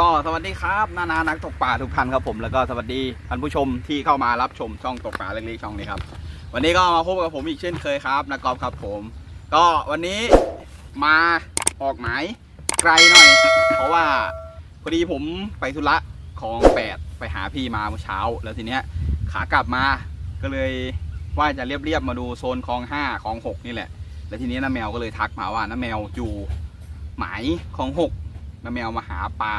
ก็สวัสดีครับนานานักตกปลาทุกท่านครับผมแล้วก็สวัสดีท่านผู้ชมที่เข้ามารับชมช่องตกปลาเล็กๆช่องนี้ครับ วันนี้ก็มาพบกับผมอีกเช่นเคยครับนักกอล์ฟครับผม ก็วันนี้มาออกหมายไกลหน่อย เพราะว่าพอดีผมไปธุระของแปดไปหาพี่มาเมื่อเช้า แล้วทีเนี้ยขากลับมาก็เลยว่าจะเรียบๆมาดูโซนคลองห้าคลองหกนี่แหละ แล้วทีนี้น้าแมวก็เลยทักมาว่าน้าแมวอยู่หมายคลองหก น้าแมวมาหาปลา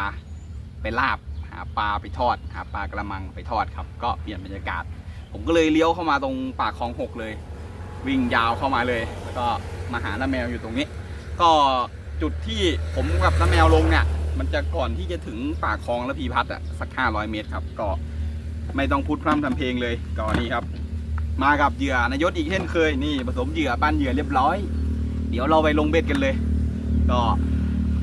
ไปลาบ หาปลาไปทอด หาปลากระมังไปทอดครับ ก็เปลี่ยนบรรยากาศ ผมก็เลยเลี้ยวเข้ามาตรงปากคลองหกเลย วิ่งยาวเข้ามาเลย แล้วก็มาหาน้าแมวอยู่ตรงนี้ ก็จุดที่ผมกับน้าแมวลงเนี่ย มันจะก่อนที่จะถึงปากคลองและพีพัฒน์อะสัก500เมตรครับ ก็ไม่ต้องพูดพร่ำทำเพลงเลยก็นี่ครับ มากับเหยื่อนายศอีกเช่นเคยนี่ผสมเหยื่อปั้นเหยื่อเรียบร้อย เดี๋ยวเราไปลงเบ็ดกันเลย ก็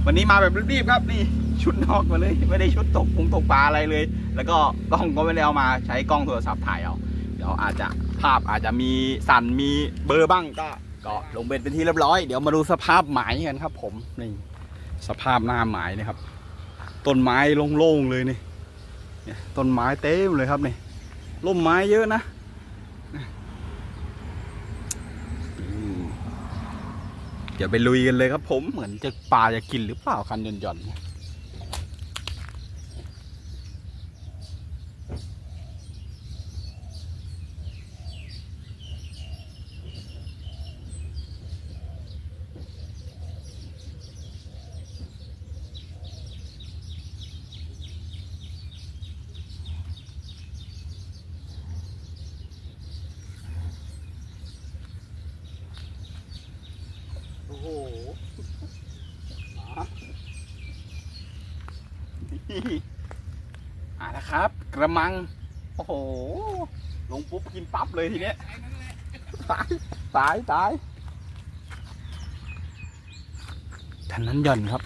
วันนี้มาแบบรีบๆครับนี่ชุดนอกมาเลยไม่ได้ชุดตกปงตกปลาอะไรเลย แล้วก็กล้องก็ไม่ได้เอามาใช้กล้องโทรศัพท์ถ่ายเอาเดี๋ยวอาจจะภาพอาจจะมีสั่นมีเบอร์บ้างก็ก็ลงเบ็ดเป็นที่เรียบร้อยเดี๋ยวมาดูสภาพหมายกันครับ ผมนี่สภาพหน้าหมายนะครับต้นไม้โล่งๆเลยนี่ต้นไม้เต็มเลยครับนี่ร่มไม้เยอะนะอืม เดี๋ยวไปลุยกันเลยครับผมเหมือนจะปลาจะกินหรือเปล่าคันหย่อนๆ โอ้โห อ่านะครับ กระมัง โอ้โห ลงปุ๊บกินปั๊บเลยทีเนี้ย ตาย ตาย ตายท่านนั้นหย่อนครับ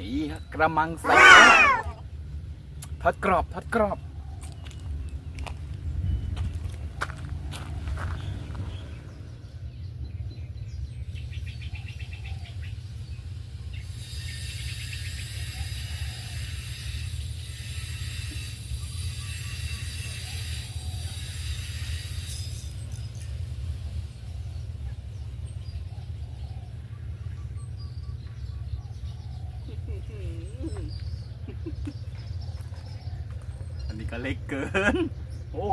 นี่ครับกระมังใส่ทอดกรอบทอดกรอบ เล็กเกิน โอ้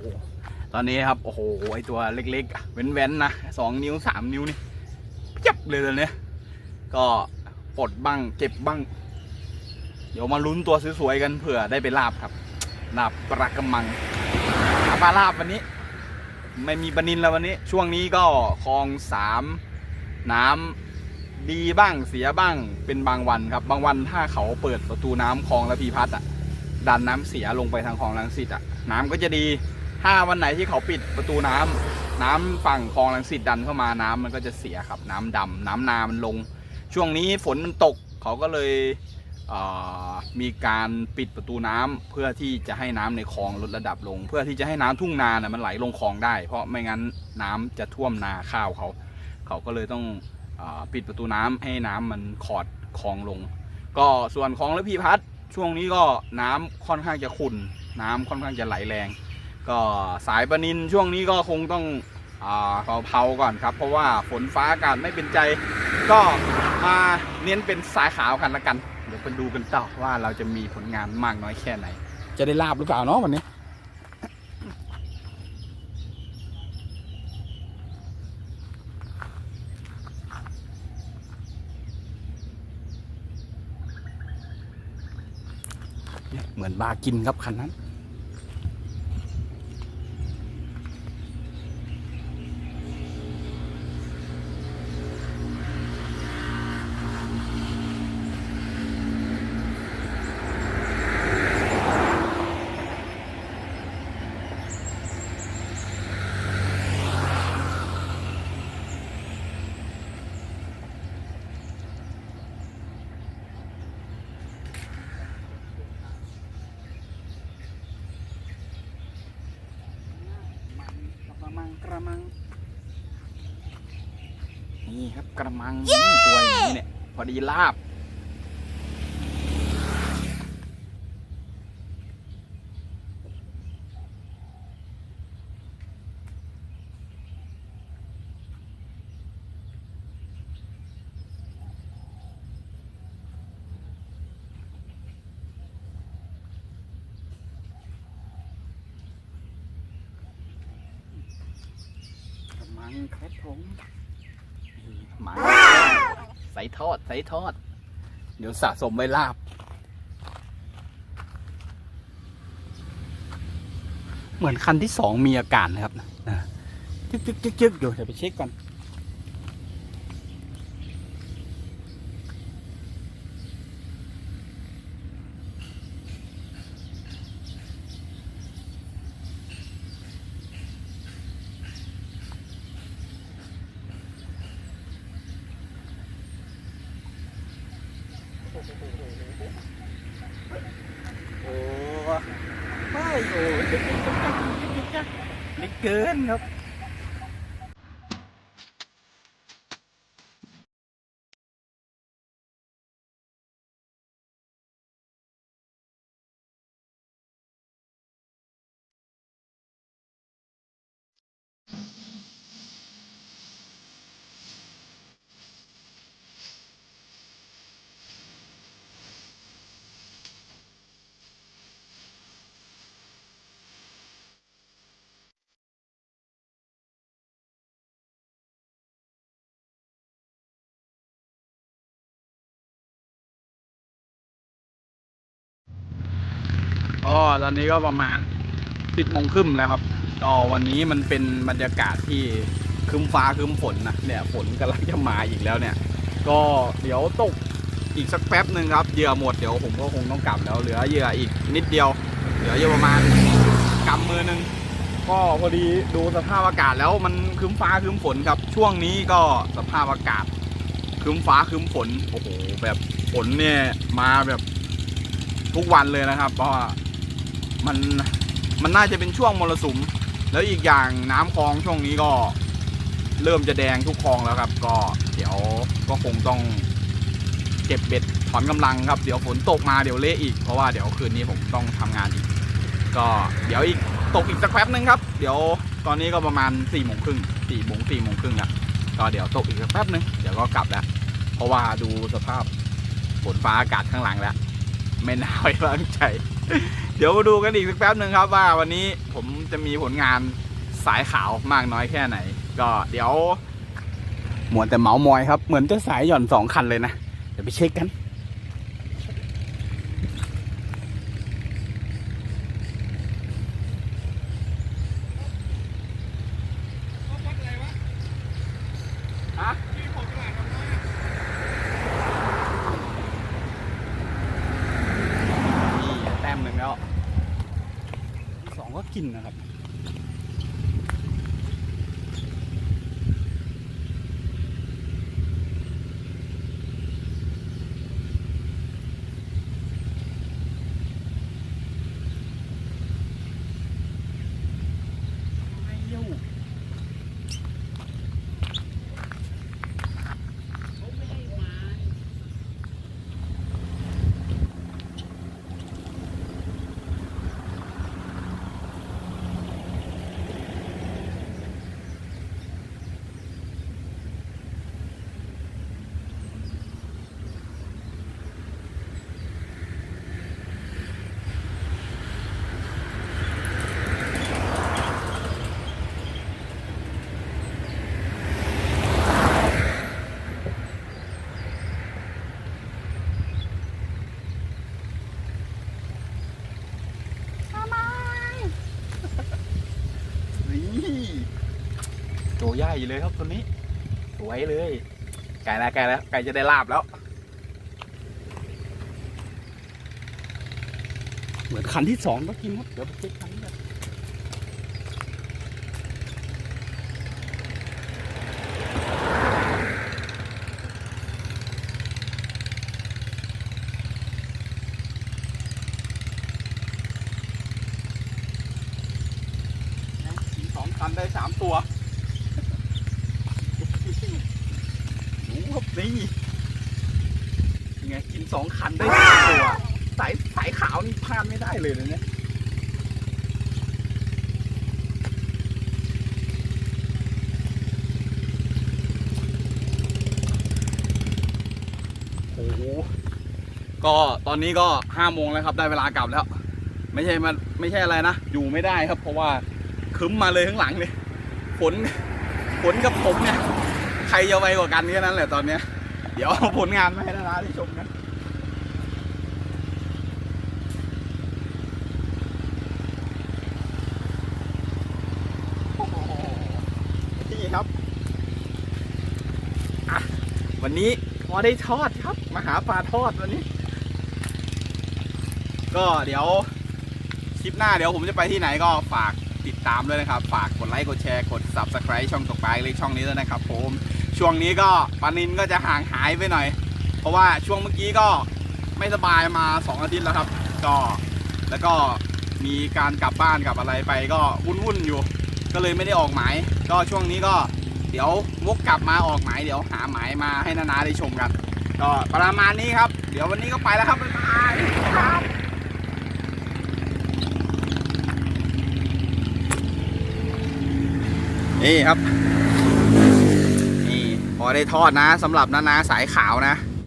โหตอนนี้ครับโอ้โหไอตัวเล็กๆเว้นๆนะสองนิ้วสามนิ้วนี่เพียบเลยตอนนี้ก็ปลดบ้างเก็บบ้าง เดี๋ยวมาลุ้นตัวสวยๆกันเผื่อได้ไปลาบครับลาบปลากระมังหาปลาลาบวันนี้ ไม่มีปลานินแล้ววันนี้ ช่วงนี้ก็คลองสามน้ำดีบ้างเสียบ้างเป็นบางวันครับ บางวันถ้าเขาเปิดประตูน้ำคลองระพีพัฒน์อะดันน้ำเสียลงไปทางคลองลังสิตอะ น้ำก็จะดี ถ้าวันไหนที่เขาปิดประตูน้ำน้ำฝั่งคลองลังสิตดันเข้ามาน้ำมันก็จะเสียครับ น้ำดำน้ำนามันลง ช่วงนี้ฝนมันตกเขาก็เลยเมีการปิดประตูน้ำเพื่อที่จะให้น้ำในคลองลดระดับลง เพื่อที่จะให้น้ำทุ่งนาน่ะมันไหลลงคลองได้ เพราะไม่งั้นน้ำจะท่วมนาข้าวเขา เขาก็เลยต้องอปิดประตูน้ำให้น้ำมันขอดคลองลง ก็ส่วนของระพีพัฒน์ช่วงนี้ก็น้ำค่อนข้างจะขุ่นน้ำค่อนข้างจะไหลแรง ก็สายปนินช่วงนี้ก็คงต้องเผาๆก่อนครับ เพราะว่าฝนฟ้าอากาศไม่เป็นใจ ก็มาเน้นเป็นสายขาวกันละกัน เดี๋ยวไปดูกันต่อว่าเราจะมีผลงานมากน้อยแค่ไหน จะได้ลาบหรือเปล่าเนาะวันนี้เหมือนบากินครับคันนั้น ครับกระมังนี่ตัวนี้เนี่ยพอดีลาบ กระมังครับผม ใส่ทอดใส่ทอด เดี๋ยวสะสมไว้ลาบ เหมือนคันที่สองมีอาการนะครับนะจึ๊กจึ๊กจึ๊กจึ๊กอยู่เดี๋ยวไปเช็คก่อน โอ้ไม่ โอ้เล็กเกินครับ ก็ตอนนี้ก็ประมาณสิบโมงครึ่งแล้วครับก็วันนี้มันเป็นบรรยากาศที่คึ้มฟ้าคึ้มฝนนะเนี่ยฝนกำลังจะมาอีกแล้วเนี่ย ก็เดี๋ยวตกอีกสักแป๊บหนึ่งครับเหยื่อหมดเดี๋ยวผมก็คงต้องกลับแล้วเหลือเหยื่ออีกนิดเดียว เหลืออยู่ประมาณกำมือหนึ่งก็พอดีดูสภาพอากาศแล้วมันคึ้มฟ้าคึ้มฝนครับ ช่วงนี้ก็สภาพอากาศคึ้มฟ้าคึ้มฝนโอ้โหแบบฝนเนี่ยมาแบบทุกวันเลยนะครับ เพราะว่า มันมันน่าจะเป็นช่วงมรสุม แล้วอีกอย่างน้ำคลองช่วงนี้ก็เริ่มจะแดงทุกคลองแล้วครับ ก็เดี๋ยวก็คงต้องเก็บเบ็ดถอนกำลังครับ เดี๋ยวฝนตกมาเดี๋ยวเละอีกเพราะว่าเดี๋ยวคืนนี้ผมต้องทำงานอีก ก็เดี๋ยวอีกตกอีกสักแป๊บนึงครับ เดี๋ยวตอนนี้ก็ประมาณ4ี่โมงครึ่งสี่โมงสี่โมงครึ่งละก็เดี๋ยวตกอีกสักแป๊บนึงเดี๋ยวก็กลับแล้ว เพราะว่าดูสภาพฝนฟ้าอากาศข้างหลังแล้ว ไม่น่าไว้วางใจ เดี๋ยวมาดูกันอีกสักแป๊บหนึ่งครับว่าวันนี้ผมจะมีผลงานสายขาวมากน้อยแค่ไหน ก็เดี๋ยวหมวนแต่เมาส์มอยครับ เหมือนจะสายหย่อนสองคันเลยนะ เดี๋ยวไปเช็คกัน ฮะนี่แต้มหนึ่งแล้วสอง กินนะครับ ไม่อยู่ ตัวใหญ่เลยครับตัวนี้ สวยเลยไก่แล้วไก่แล้วไก่จะได้ลาบแล้ว เหมือนคันที่สองก็กินครับเดี๋ยวไปเช็คคันนี้กันสองคันได้สามตัวโอ้โหครับนี่ยังไงกินสองคันได้สามตัวสายสายขาวนี่พลาดไม่ได้เลยนะเนี่ยโอ้โหก็ตอนนี้ก็ห้าโมงแล้วครับ ได้เวลากลับแล้ว ไม่ใช่มาไม่ใช่อะไรนะ อยู่ไม่ได้ครับ เพราะว่าคึ้มมาเลยข้างหลังเลยฝนฝนกับผมเนี่ย รจะไวกว่ากันแค่นั้นแหละตอนเนี้ย เดี๋ยวเอาผลงานมาให้นาราได้ชมกันนี่ครับอะวันนี้พอได้ทอดครับมาหาปลาทอดวันนี้ ก็เดี๋ยวคลิปหน้าเดี๋ยวผมจะไปที่ไหนก็ฝากติดตามด้วยนะครับ ฝากกดไลค์ กดแชร์ กด subscribe ช่องตกปลาเล็กช่องนี้ด้วยนะครับผม ช่วงนี้ก็ปานินก็จะห่างหายไปหน่อย เพราะว่าช่วงเมื่อกี้ก็ไม่สบายมา 2 อาทิตย์แล้วครับ ก็แล้วก็มีการกลับบ้านกลับอะไรไปก็วุ่นๆอยู่ ก็เลยไม่ได้ออกหมาย ก็ช่วงนี้ก็เดี๋ยววกกลับมาออกหมายเดี๋ยวหาหมายมาให้นานาได้ชมกัน ก็ประมาณนี้ครับ เดี๋ยววันนี้ก็ไปแล้วครับบ๊ายบายครับนี่ครับ พอได้ทอดนะสำหรับนานาสายขาวนะ